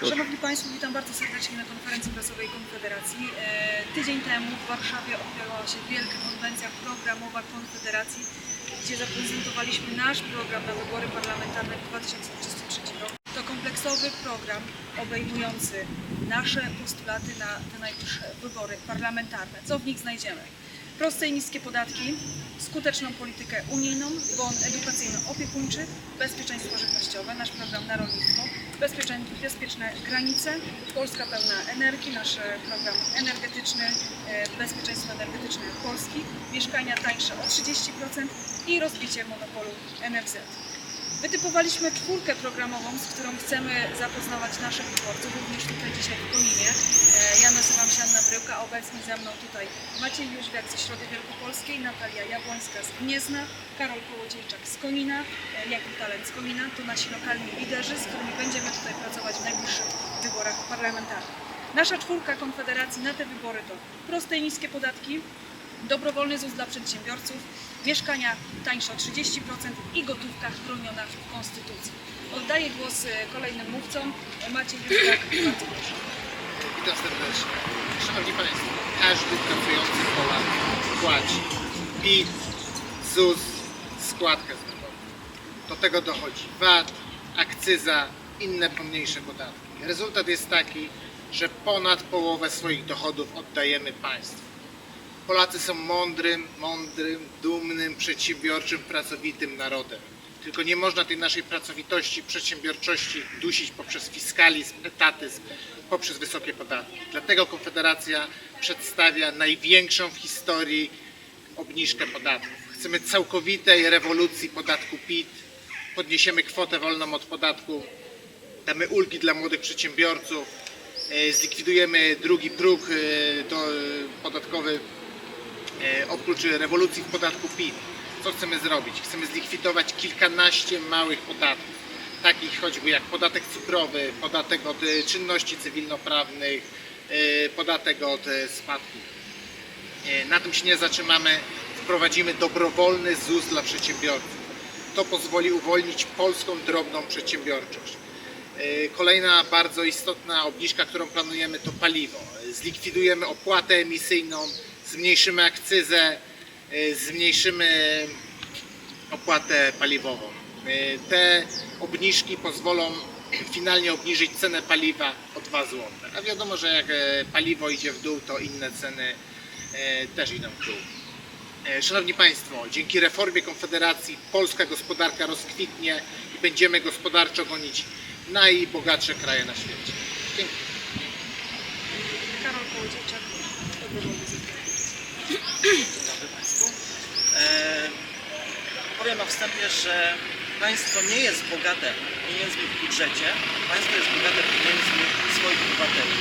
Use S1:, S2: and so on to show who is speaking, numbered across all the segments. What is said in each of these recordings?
S1: Szanowni Państwo, witam bardzo serdecznie na konferencji prasowej Konfederacji. E, Tydzień temu w Warszawie odbyła się wielka konwencja programowa Konfederacji, gdzie zaprezentowaliśmy nasz program na wybory parlamentarne w 2023 roku. To kompleksowy program obejmujący nasze postulaty na te najbliższe wybory parlamentarne. Co w nich znajdziemy? Proste i niskie podatki, skuteczną politykę unijną, bon edukacyjno-opiekuńczy, bezpieczeństwo żywnościowe, nasz program na rolnictwo, bezpieczne, bezpieczne granice, Polska pełna energii, nasz e, program energetyczny, e, bezpieczeństwo energetyczne Polski, mieszkania tańsze o 30% i rozbicie monopolu NFZ. Wytypowaliśmy czwórkę programową, z którą chcemy zapoznawać naszych wyborców, również tutaj dzisiaj w Koninie. E, Ja nazywam się Anna Bryłka, a obecnie ze mną tutaj Maciej Jóźwiak ze Środy Wielkopolskiej, Natalia Jabłońska z Gniezna, Karol Kołodziejczak z Konina, e, Jakub Talent z Konina. To nasi lokalni liderzy, z którymi będziemy tutaj pracować w najbliższych wyborach parlamentarnych. Nasza czwórka Konfederacji na te wybory to proste i niskie podatki, dobrowolny ZUS dla przedsiębiorców, mieszkania tańsze o 30% i gotówka chroniona w Konstytucji. Oddaję głos e, kolejnym mówcom. E, Maciej Jóźwiak, bardzo proszę.
S2: Witam serdecznie. Szanowni Państwo, każdy pracujący Polak płaci PIT, ZUS, składkę zdrowotną. Do tego dochodzi VAT, akcyza, inne pomniejsze podatki. Rezultat jest taki, że ponad połowę swoich dochodów oddajemy państwu. Polacy są mądrym, mądrym, dumnym, przedsiębiorczym, pracowitym narodem. Tylko nie można tej naszej pracowitości, przedsiębiorczości dusić poprzez fiskalizm, etatyzm, poprzez wysokie podatki. Dlatego Konfederacja przedstawia największą w historii obniżkę podatków. Chcemy całkowitej rewolucji podatku PIT. Podniesiemy kwotę wolną od podatku, damy ulgi dla młodych przedsiębiorców, e, zlikwidujemy drugi próg e, do, podatkowy e, oprócz rewolucji w podatku PIT, co chcemy zrobić? Chcemy zlikwidować kilkanaście małych podatków, takich choćby jak podatek cukrowy, podatek od e, czynności cywilnoprawnych, e, podatek od e, spadku. E, Na tym się nie zatrzymamy, wprowadzimy dobrowolny ZUS dla przedsiębiorców. To pozwoli uwolnić polską drobną przedsiębiorczość. E, Kolejna bardzo istotna obniżka, którą planujemy, to paliwo. Zlikwidujemy opłatę emisyjną, zmniejszymy akcyzę, e, zmniejszymy opłatę paliwową. E, Te obniżki pozwolą finalnie obniżyć cenę paliwa o 2 zł. A wiadomo, że jak e, paliwo idzie w dół, to inne ceny e, też idą w dół. E, Szanowni Państwo, dzięki reformie Konfederacji polska gospodarka rozkwitnie i będziemy gospodarczo gonić najbogatsze kraje na świecie. Dziękuję.
S1: Karol Kołodziejczak.
S3: Dzień dobry Państwu. E, powiem na wstępie, że państwo nie jest bogate pieniędzmi w budżecie, państwo jest bogate pieniędzmi swoich obywateli.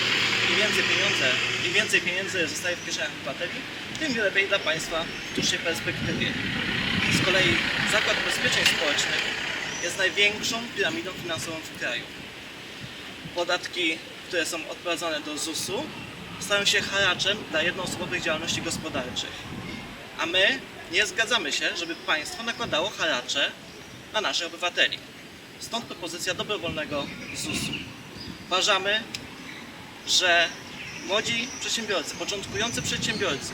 S3: Im więcej, pieniądze, Im więcej pieniędzy zostaje w kieszeniach obywateli, tym lepiej dla państwa w dłuższej perspektywie. Z kolei Zakład Ubezpieczeń Społecznych jest największą piramidą finansową w kraju. Podatki, które są odprowadzane do ZUS-u, stają się haraczem dla jednoosobowych działalności gospodarczych. A my nie zgadzamy się, żeby państwo nakładało haracze na naszych obywateli. Stąd propozycja dobrowolnego ZUS-u. Uważamy, że młodzi przedsiębiorcy, początkujący przedsiębiorcy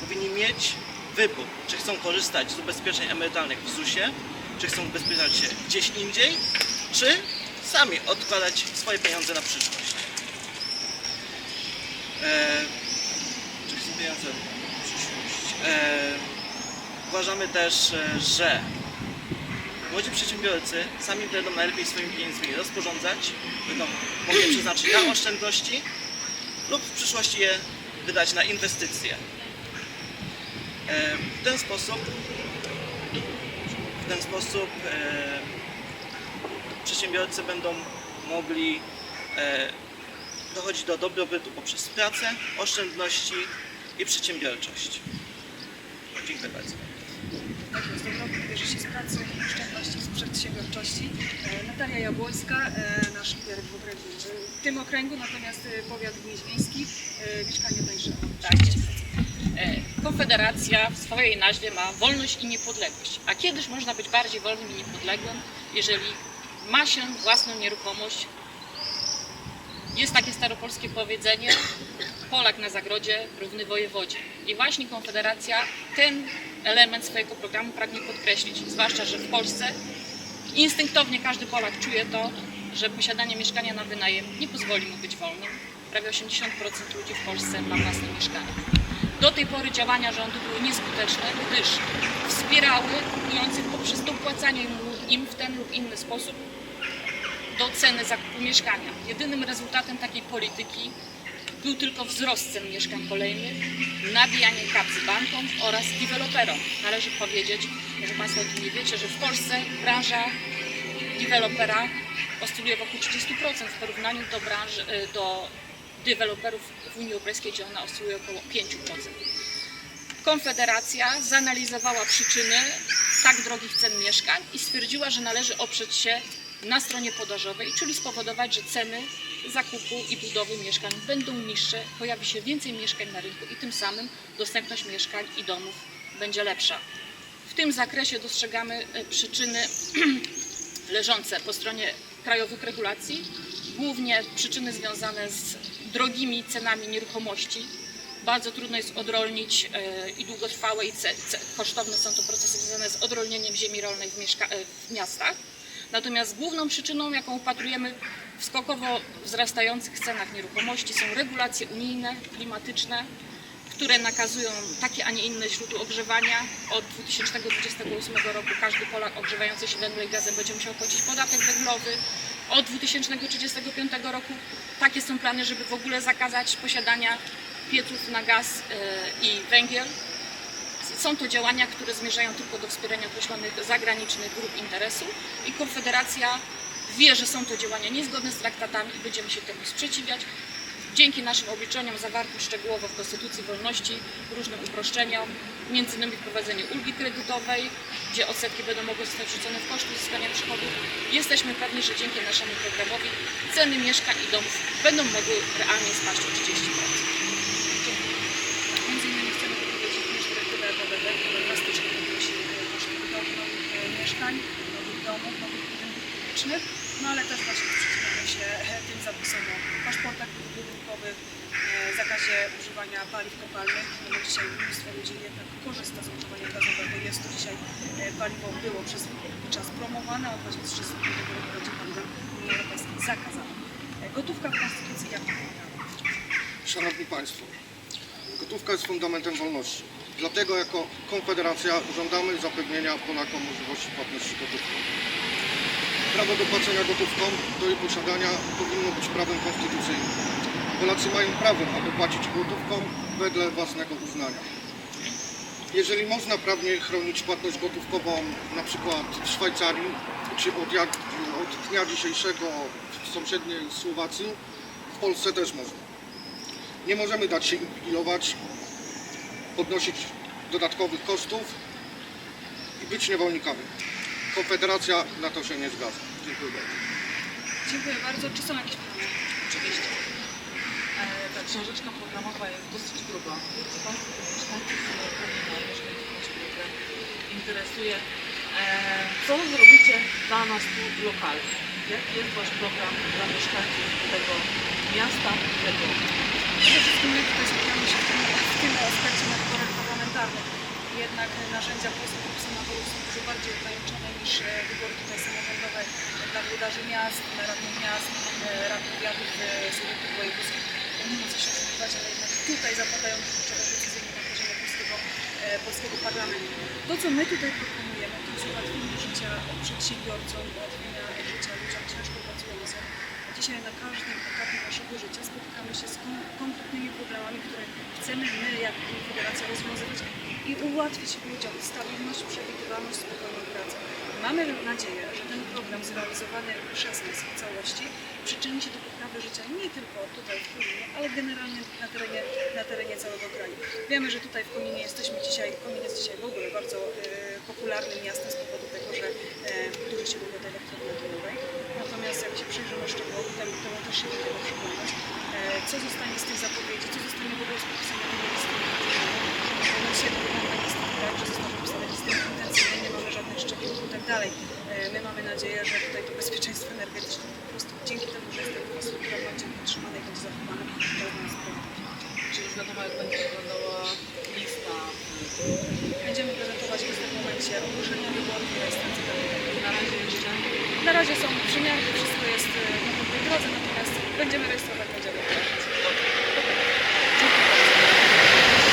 S3: powinni mieć wybór, czy chcą korzystać z ubezpieczeń emerytalnych w ZUS-ie, czy chcą ubezpieczać się gdzieś indziej, czy sami odkładać swoje pieniądze na przyszłość. Na przyszłość? Eee, uważamy też, e, że młodzi przedsiębiorcy sami będą najlepiej swoimi pieniędzmi rozporządzać, będą mogli przeznaczyć na oszczędności lub w przyszłości je wydać na inwestycje. E, W ten sposób w ten sposób e, przedsiębiorcy będą mogli dochodzić do dobrobytu poprzez pracę, oszczędności i przedsiębiorczość. Dziękuję bardzo.
S1: Tak jest, dobrobyt bierze się z pracy, oszczędności, z przedsiębiorczości. E, Natalia Jabłońska, e, nasz lider w, okręgu, w tym okręgu, natomiast e, powiat gnieźnieński, e, mieszkanie tańsze
S4: Tak.
S1: 30%.
S4: Konfederacja w swojej nazwie ma wolność i niepodległość. A kiedyż można być bardziej wolnym i niepodległym, jeżeli ma się własną nieruchomość Jest takie staropolskie powiedzenie, Polak na zagrodzie równy wojewodzie. I właśnie Konfederacja ten element swojego programu pragnie podkreślić, zwłaszcza, że w Polsce instynktownie każdy Polak czuje to, że posiadanie mieszkania na wynajem nie pozwoli mu być wolnym. Prawie 80% ludzi w Polsce ma własne mieszkania. Do tej pory działania rządu były nieskuteczne, gdyż wspierały kupujących poprzez dopłacanie im w ten lub inny sposób do ceny zakupu mieszkania. Jedynym rezultatem takiej polityki był tylko wzrost cen mieszkań kolejnych, nabijanie kapsy bankom oraz deweloperom. Należy powiedzieć, może Państwo o tym nie wiecie, że w Polsce branża dewelopera oscyluje wokół 30% w porównaniu do branży, y, do deweloperów w Unii Europejskiej, gdzie ona oscyluje około 5%. Konfederacja zanalizowała przyczyny tak drogich cen mieszkań i stwierdziła, że należy oprzeć się na stronie podażowej, czyli spowodować, że ceny zakupu i budowy mieszkań będą niższe, pojawi się więcej mieszkań na rynku i tym samym dostępność mieszkań i domów będzie lepsza. W tym zakresie dostrzegamy e, przyczyny leżące po stronie krajowych regulacji, głównie przyczyny związane z drogimi cenami nieruchomości. Bardzo trudno jest odrolnić e, i długotrwałe i kosztowne są to procesy związane z odrolnieniem ziemi rolnej w, e, w miastach. Natomiast główną przyczyną, jaką upatrujemy w skokowo wzrastających cenach nieruchomości są regulacje unijne, klimatyczne, które nakazują takie, a nie inne źródła ogrzewania. Od 2028 roku każdy Polak ogrzewający się węglem i gazem będzie musiał płacić podatek węglowy. Od 2035 roku takie są plany, żeby w ogóle zakazać posiadania pieców na gaz e, i węgiel. Są to działania, które zmierzają tylko do wspierania określonych zagranicznych grup interesu i Konfederacja wie, że są to działania niezgodne z traktatami i będziemy się temu sprzeciwiać. Dzięki naszym obliczeniom zawartym szczegółowo w Konstytucji Wolności, różnym uproszczeniom, między innymi wprowadzenie ulgi kredytowej, gdzie odsetki będą mogły zostać wrzucone w koszty uzyskania przychodów, jesteśmy pewni, że dzięki naszemu programowi ceny mieszkań i domów będą mogły realnie spaść o 30%.
S1: Między innymi chcemy wypowiedzieć również dyrektywę PBD, która drastycznie podnosi e, koszty budowy nowych e, mieszkań, nowych domów, nowych no ale też właśnie sprzeciwiamy się e, tym zapisom o paszportach budynkowych, e, zakazie używania paliw kopalnych. No, dzisiaj mnóstwo ludzi jednak korzysta z używania gazowego. Jest to dzisiaj e, paliwo było przez czas promowane, od 2035 roku będzie paliwem Unii Europejskiej zakazane. Gotówka w Konstytucji jak?
S5: Szanowni Państwo, gotówka jest fundamentem wolności. Dlatego jako Konfederacja żądamy zapewnienia Polakom możliwości płatności gotówką. Prawo do płacenia gotówką, do jej posiadania powinno być prawem konstytucyjnym. Polacy mają prawo na dopłacić gotówką wedle własnego uznania. Jeżeli można prawnie chronić płatność gotówkową na przykład w Szwajcarii, czy od, jak, od dnia dzisiejszego w sąsiedniej Słowacji, w Polsce też można. Nie możemy dać się inwigilować, podnosić dodatkowych kosztów i być niewolnikami. Konfederacja na to się nie zgadza. Dziękuję bardzo.
S1: Dziękuję bardzo. Czy są jakieś pytania?
S6: Oczywiście. E, ta książeczka programowa jest dosyć gruba. Co Państwo które interesuje. E, co zrobicie dla nas tu lokalnie? Jaki jest Wasz program dla mieszkańców tego miasta, tego
S1: Przede wszystkim my tutaj skupiamy się w tym, w tym aspekcie na wyborach parlamentarnych. Jednak narzędzia polskich grup senatorów są dużo bardziej ograniczone niż e, wybory tutaj samorządowe dla włodarzy miast, radnych miast, e, rad powiatów, e, sołtysów wojewódzkich. Mimo co się oszukiwać, ale jednak tutaj zapadają kluczowe decyzje na poziomie polskiego, polskiego parlamentu. To, co my tutaj proponujemy, to jest ułatwienie życia przedsiębiorcom, ułatwienia życia ludziom ciężko pracującym. Dzisiaj na każdym etapie naszego życia spotykamy się z kon- konkretnymi problemami, które chcemy my, jak Konfederacja, rozwiązywać i ułatwić ludziom stabilność, przewidywalność, spokojną pracę. Mamy nadzieję, że ten program zrealizowany przez nas w całości przyczyni się do poprawy życia nie tylko tutaj w Koninie, ale generalnie na terenie, na terenie całego kraju. Wiemy, że tutaj w Koninie jesteśmy dzisiaj, Konin jest dzisiaj w ogóle bardzo e, popularnym miastem z powodu tego, że e, dużo się mówi o atomowej. Natomiast jak się przyjrzymy szczegółowo temu, temu też się będziemy przyglądać, e, co zostanie z tych zapowiedzi, co zostanie w ogóle z podpisanymi Komisja wygląda niestety tak, że zostaną podpisane listy intencyjne, nie mamy żadnych szczegółów i tak dalej. E, My mamy nadzieję, że tutaj to bezpieczeństwo energetyczne po prostu dzięki temu, że jest ta infrastruktura bardziej potrzebna, zatrzymane i będzie zachowane przez nas
S6: Czy już wiadomo, jak będzie wyglądała lista?
S1: Będziemy prezentować w tym momencie ogłoszenia wyborów i kandydatów.
S6: Na razie jeszcze
S1: Na razie są przymiarki, wszystko jest e, na dobrej drodze, natomiast będziemy rejestrować, będziemy ogłaszać.